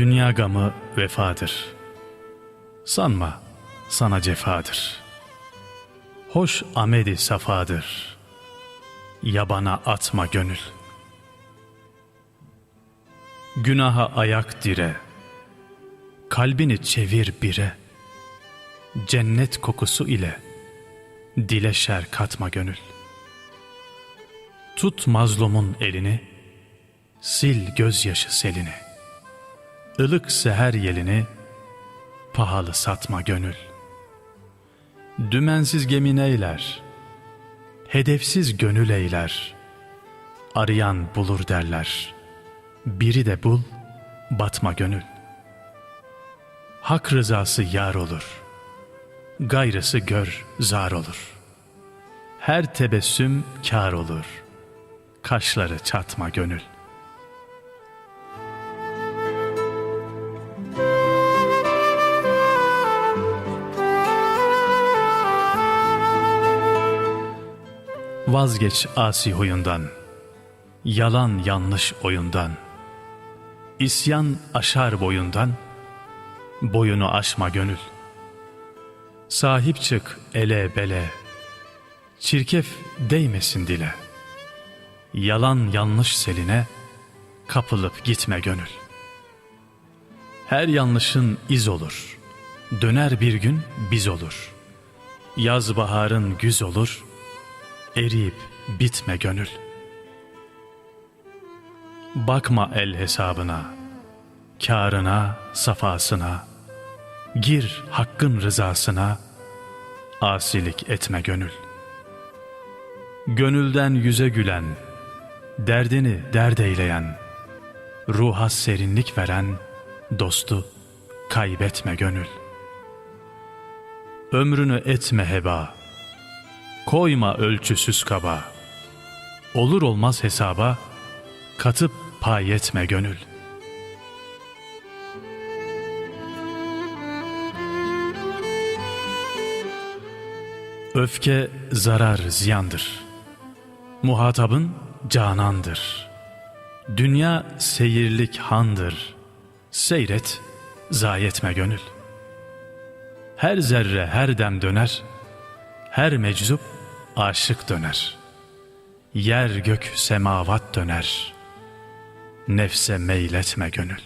Dünya gamı vefadır. Sanma sana cefadır. Hoş amedi safadır. Yabana atma gönül. Günaha ayak dire. Kalbini çevir bire. Cennet kokusu ile dile şer katma gönül. Tut mazlumun elini, sil gözyaşı selini. Ilık seher yelini, pahalı satma gönül. Dümensiz gemin eyler, hedefsiz gönül eyler. Arayan bulur derler, biri de bul, batma gönül. Hak rızası yar olur, gayrısı gör zar olur. Her tebessüm kar olur, kaşları çatma gönül. Vazgeç asi huyundan, yalan yanlış oyundan. İsyan aşar boyundan, boyunu aşma gönül. Sahip çık ele bele, çirkef değmesin dile. Yalan yanlış seline, kapılıp gitme gönül. Her yanlışın iz olur, döner bir gün biz olur. Yaz baharın güz olur, eriyip bitme gönül. Bakma el hesabına, kârına, safasına, gir hakkın rızasına, asilik etme gönül. Gönülden yüze gülen, derdini derd eyleyen, ruha serinlik veren, dostu kaybetme gönül. Ömrünü etme heba, Koyma ölçüsüz kaba. Olur olmaz hesaba, katıp pay etme gönül. Öfke zarar ziyandır. Muhatabın canandır. Dünya seyirlik handır. Seyret, zayetme gönül. Her zerre her dem döner, her meczup aşık döner. Yer gök semavat döner. Nefse meyletme gönül.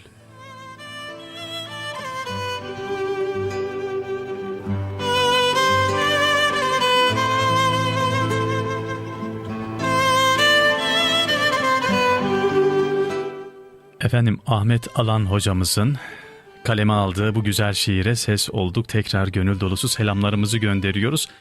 Efendim Ahmet Alan hocamızın kaleme aldığı bu güzel şiire ses olduk. Tekrar gönül dolusu selamlarımızı gönderiyoruz.